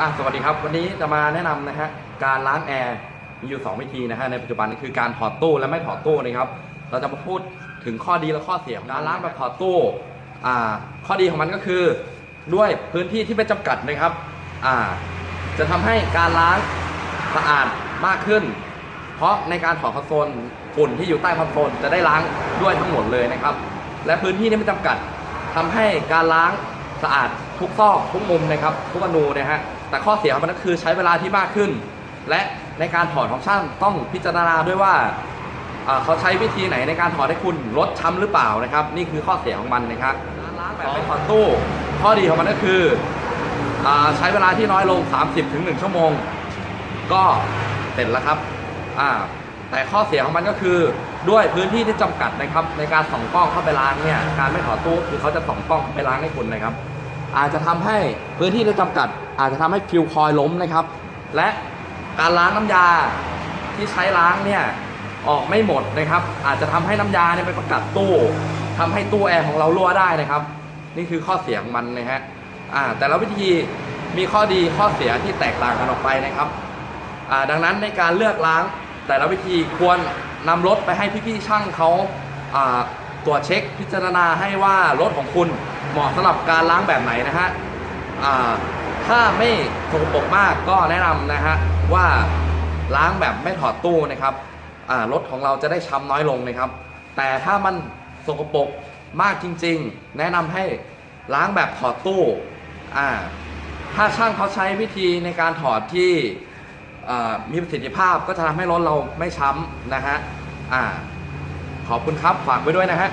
อะสวัสดีครับ วันนี้จะมาแนะนำนะฮะการล้างแอร์มีอยู่ 2 วิธีนะฮะในปัจจุบันนี้คือการถอดตู้และไม่ถอดตู้นะครับเราจะมาพูดถึงข้อดีและข้อเสียของการล้างแบบถอดตู้อ่าข้อดีของมันก็คือด้วยพื้นที่ที่ไม่จำกัดนะครับอ่าจะทำให้การล้างสะอาดมากขึ้น เพราะในการถอดคอนโซลฝุ่นที่อยู่ใต้คอนโซลจะได้ล้างด้วยทั้งหมดเลยนะครับ และพื้นที่ที่ไม่จำกัดทำให้การล้างสะอาด ทุกซอกทุกมุมนะครับทุกอนูนะฮะแต่ข้อเสียของมันก็คือใช้เวลาที่มากขึ้น และในการถอดของช่างต้องพิจารณาด้วยว่าเขาใช้วิธีไหนในการถอดให้คุณลดช้ำหรือเปล่านะครับ นี่คือข้อเสียของมันนะครับรล้างแบบไม่ถอดตู้ ข้อดีของมันก็คืออใช้เวลาที่น้อยลง 30-1ถึงชั่วโมง ก็เสร็จแล้วครับแต่ข้อเสียของมันก็คือด้วยพื้นที่ที่จำกัดนะครับ ในการส่องกล้องเข้าไปล้างเนี่ยการไม่ถอดตู้คือเขาจะส่องกล้องเข้าไปล้างให้คุณนะครับ อาจจะทำให้พื้นที่ที่จำกัด อาจจะทำให้ฟิวคอยล์ล้มนะครับ และการล้างน้ำยาที่ใช้ล้างเนี่ยออกไม่หมดนะครับ อาจจะทำให้น้ำยาเนี่ยไปประกัดตู้ทำให้ตู้แอร์ของเรารั่วได้นะครับ นี่คือข้อเสียของมันนะฮะอ่าแต่ละวิธีมีข้อดีข้อเสียที่แตกต่างกันออกไปนะครับอ่าดังนั้นในการเลือกล้างแต่ละวิธีควรนำรถไปให้พี่ๆช่างเขาอ่า ตรวจเช็คพิจารณาให้ว่ารถของคุณเหมาะสำหรับการล้างแบบไหนนะฮะถ้าไม่สกปรกมากก็แนะนำนะฮะว่าล้างแบบไม่ถอดตู้นะครับรถของเราจะได้ช้ำน้อยลงนะครับ แต่ถ้ามันสกปรกมากจริง ๆ แนะนำให้ล้างแบบถอดตู้ถ้าช่างเขาใช้วิธีในการถอดที่มีประสิทธิภาพก็จะทำให้รถเราไม่ช้ำนะฮะ ขอบคุณครับ ฝากไว้ด้วยนะฮะ